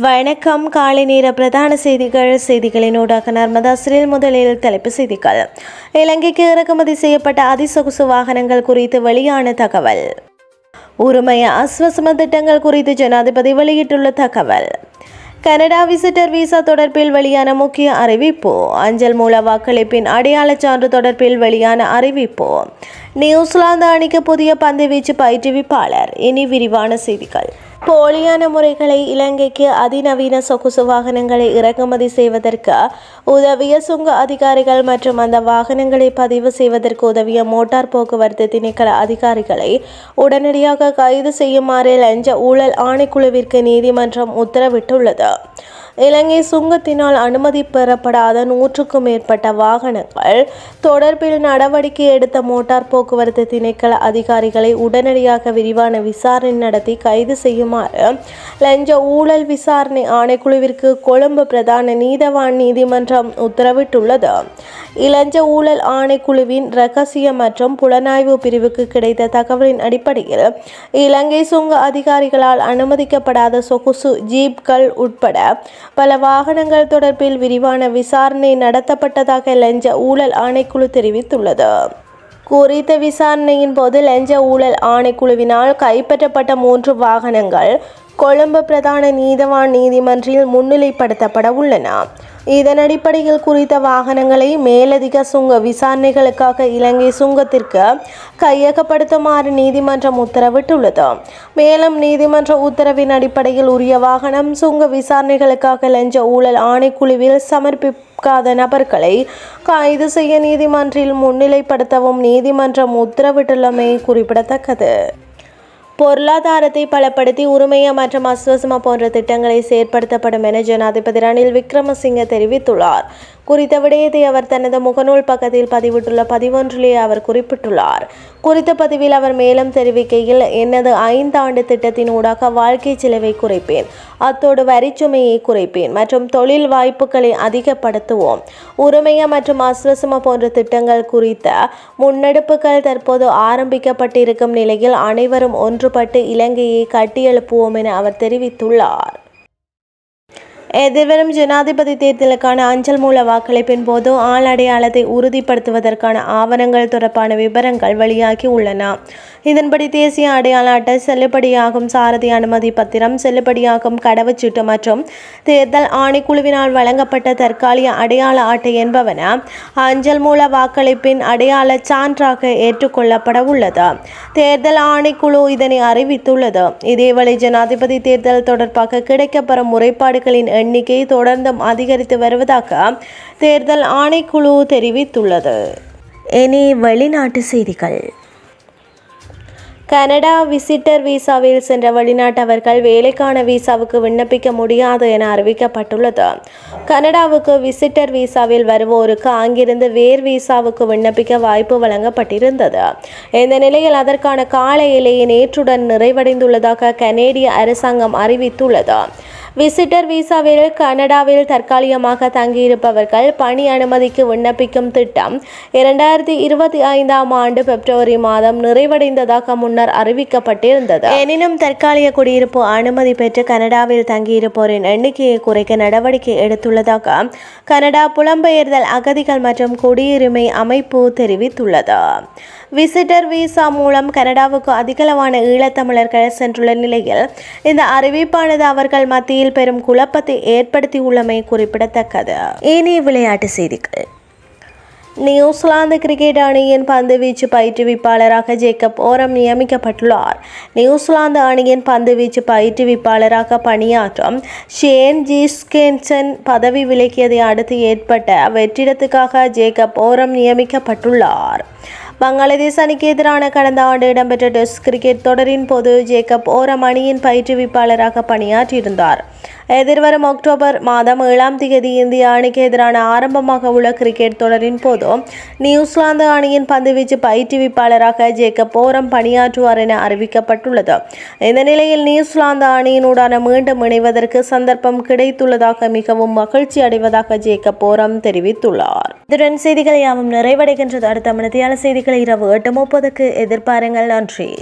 வணக்கம். காலை நேர பிரதான செய்திகள். செய்திகளினூடாக நர்மதாசிரியில் முதலில் தலைப்பு செய்திகள். இலங்கைக்கு இறக்குமதி செய்யப்பட்ட அதிசொகுசு வாகனங்கள் குறித்து வெளியான தகவல். உரிமைய அஸ்வசம திட்டங்கள் குறித்து ஜனாதிபதி வெளியிட்டுள்ள தகவல். கனடா விசிட்டர் விசா தொடர்பில் வெளியான முக்கிய அறிவிப்பு. அஞ்சல் மூல வாக்களிப்பின் அடையாளச் சான்று தொடர்பில் வெளியான அறிவிப்பு. நியூசிலாந்து அணிக்கு புதிய பந்துவீச்சு பயிற்றுவிப்பாளர். இனி விரிவான செய்திகள். போலியான முறைகளை இலங்கைக்கு அதிநவீன சொகுசு வாகனங்களை இறக்குமதி செய்வதற்கு உதவிய சுங்க அதிகாரிகள் மற்றும் அந்த வாகனங்களை பதிவு செய்வதற்கு உதவிய மோட்டார் போக்குவரத்து திணைக்கள அதிகாரிகளை உடனடியாக கைது செய்யுமாறு லஞ்ச ஊழல் ஆணைக்குழுவிற்கு நீதிமன்றம் உத்தரவிட்டுள்ளது. இலங்கை சுங்கத்தினால் அனுமதி பெறப்படாத நூற்றுக்கும் மேற்பட்ட வாகனங்கள் தொடர்பில் நடவடிக்கை எடுத்த மோட்டார் போக்குவரத்து திணைக்கள அதிகாரிகளை உடனடியாக விரிவான விசாரணை நடத்தி கைது செய்யுமாறு லஞ்ச ஊழல் விசாரணை ஆணைக்குழுவிற்கு கொழும்பு பிரதான நீதவான் நீதிமன்றம் உத்தரவிட்டுள்ளது. இளஞ்ச ஊழல் ஆணைக்குழுவின் ரகசிய மற்றும் புலனாய்வு பிரிவுக்கு கிடைத்த தகவலின் அடிப்படையில் இலங்கை சுங்க அதிகாரிகளால் அனுமதிக்கப்படாத சொகுசு ஜீப்கள் உட்பட பல வாகனங்கள் தொடர்பில் விரிவான விசாரணை நடத்தப்பட்டதாக லஞ்ச ஊழல் ஆணைக்குழு தெரிவித்துள்ளது. குறித்த விசாரணையின் போது லஞ்ச ஊழல் ஆணைக்குழுவினால் கைப்பற்றப்பட்ட மூன்று வாகனங்கள் கொழும்பு பிரதான நீதவான் நீதிமன்றில் முன்னிலைப்படுத்தப்பட உள்ளன. இதன் அடிப்படையில் குறித்த வாகனங்களை மேலதிக சுங்க விசாரணைகளுக்காக இலங்கை சுங்கத்திற்கு கையகப்படுத்துமாறு நீதிமன்றம் உத்தரவிட்டுள்ளது. மேலும் நீதிமன்ற உத்தரவின் அடிப்படையில் உரிய வாகனம் சுங்க விசாரணைகளுக்காக லஞ்ச ஊழல் ஆணைக்குழுவில் சமர்ப்பிக்காத நபர்களை கைது செய்ய நீதிமன்றில் முன்னிலைப்படுத்தவும் நீதிமன்றம் உத்தரவிட்டுள்ளமை குறிப்பிடத்தக்கது. பொருளாதாரத்தை பலப்படுத்தி உரிமைய மற்றும் அஸ்வசமா போன்ற திட்டங்களை செயற்படுத்தப்படும் என ஜனாதிபதி ரணில் விக்ரமசிங்க தெரிவித்துள்ளார். குறித்த விடயத்தை அவர் தனது முகநூல் பக்கத்தில் பதிவிட்டுள்ள பதிவொன்றிலே அவர் குறிப்பிட்டுள்ளார். குறித்த பதிவில் அவர் மேலும் தெரிவிக்கையில் எனது ஐந்தாண்டு திட்டத்தின் ஊடாக வாழ்க்கை செலவை குறைப்பேன். அத்தோடு வரிச்சுமையை குறைப்பேன். மற்றும் தொழில் வாய்ப்புகளை அதிகப்படுத்துவோம். உரிமைய மற்றும் அஸ்வசம போன்ற திட்டங்கள் குறித்த முன்னெடுப்புகள் தற்போது ஆரம்பிக்கப்பட்டிருக்கும் நிலையில் அனைவரும் ஒன்றுபட்டு இலங்கையை கட்டியெழுப்புவோம் என அவர் தெரிவித்துள்ளார். எதிர்வரும் ஜனாதிபதி தேர்தலுக்கான அஞ்சல் மூல வாக்களிப்பின் போது ஆள் அடையாளத்தை உறுதிப்படுத்துவதற்கான ஆவணங்கள் தொடர்பான விவரங்கள் வெளியாகி உள்ளன. இதன்படி தேசிய அடையாள அட்டை செல்லுபடியாகும் சாரதி அனுமதி பத்திரம் செல்லுபடியாகும் கடவுச்சீட்டு மற்றும் தேர்தல் ஆணைக்குழுவினால் வழங்கப்பட்ட தற்காலிக அடையாள அட்டை என்பவன அஞ்சல் மூல வாக்களிப்பின் அடையாள சான்றாக ஏற்றுக்கொள்ளப்பட உள்ளது. தேர்தல் ஆணைக்குழு இதனை அறிவித்துள்ளது. இதேவேளை ஜனாதிபதி தேர்தல் தொடர்பாக கிடைக்கப்பெறும் முறைப்பாடுகளின் எண்ணிக்கை தொடர்ந்தும் அதிகரித்து வருவதாக தேர்தல் ஆணைக்குழு தெரிவித்துள்ளது. இனி வெளிநாட்டு செய்திகள். கனடா விசிட்டர் விசாவில் சென்ற வெளிநாட்டவர்கள் வேலைக்கான விசாவுக்கு விண்ணப்பிக்க முடியாது என அறிவிக்கப்பட்டுள்ளது. கனடாவுக்கு விசிட்டர் விசாவில் வருவோருக்கு அங்கிருந்து வேர் விசாவுக்கு விண்ணப்பிக்க வாய்ப்பு வழங்கப்பட்டிருந்தது. இந்த நிலையில் அதற்கான கால எல்லையை நேற்றுடன் நிறைவடைந்துள்ளதாக கனேடிய அரசாங்கம் அறிவித்துள்ளது. விசிட்டர் விசாவில் கனடாவில் தற்காலிகமாக தங்கியிருப்பவர்கள் பணி அனுமதிக்கு விண்ணப்பிக்கும் திட்டம் இரண்டாயிரத்தி இருபத்தி ஐந்தாம் ஆண்டு பிப்ரவரி மாதம் நிறைவடைந்ததாக முன்னர் அறிவிக்கப்பட்டிருந்தது. எனினும் தற்காலிக குடியிருப்பு அனுமதி பெற்று கனடாவில் தங்கியிருப்போரின் எண்ணிக்கையை குறைக்க நடவடிக்கை எடுத்துள்ளதாக கனடா புலம்பெயர்தல் அகதிகள் மற்றும் குடியுரிமை அமைப்பு தெரிவித்துள்ளது. விசிட்டர் விசா மூலம் கனடாவுக்கு அதிகளவான ஈழத்தமிழர்கள் சென்றுள்ள நிலையில் இந்த அறிவிப்பானது அவர்கள் மத்திய மத்தியில் பெரும் குழப்பத்தை ஏற்படுத்தியுள்ளமை குறிப்பிடத்தக்கது. இனி விளையாட்டு செய்திகள். நியூசிலாந்து கிரிக்கெட் அணியின் பந்துவீச்சு பயிற்றுவிப்பாளராக ஜேக்கப் ஓரம் நியமிக்கப்பட்டுள்ளார். நியூசிலாந்து அணியின் பந்துவீச்சு பயிற்றுவிப்பாளராக பணியாற்றும் ஷேன் ஜிஸ்கென்சன் பதவி விலக்கியதை அடுத்து ஏற்பட்ட வெற்றிடத்துக்காக ஜேக்கப் ஓரம் நியமிக்கப்பட்டுள்ளார். பங்களாதேஷ் அணிக்கு எதிரான கடந்த ஆண்டு இடம்பெற்ற டெஸ்ட் கிரிக்கெட் தொடரின் போது ஜேக்கப் ஓரம் அணியின் பயிற்றுவிப்பாளராக பணியாற்றியிருந்தார். எதிர்வரும் அக்டோபர் மாதம் ஏழாம் தேதி இந்திய அணிக்கு எதிரான ஆரம்பமாக உள்ள கிரிக்கெட் தொடரின் போது நியூசிலாந்து அணியின் பந்துவீச்சு பயிற்றுவிப்பாளராக ஜேக்கப் ஓரம் பணியாற்றுவார் என அறிவிக்கப்பட்டுள்ளது. இந்த நிலையில் நியூசிலாந்து அணியினுடான மீண்டும் இணைவதற்கு சந்தர்ப்பம் கிடைத்துள்ளதாக மிகவும் மகிழ்ச்சி அடைவதாக ஜேக்கப் ஓரம் தெரிவித்துள்ளார். இதுடன் செய்திகள் யாவும் நிறைவடைகின்றது. அடுத்த மனதியால செய்திகளை இரவு எட்டு முப்பதுக்கு எதிர்பாருங்கள். நன்றி.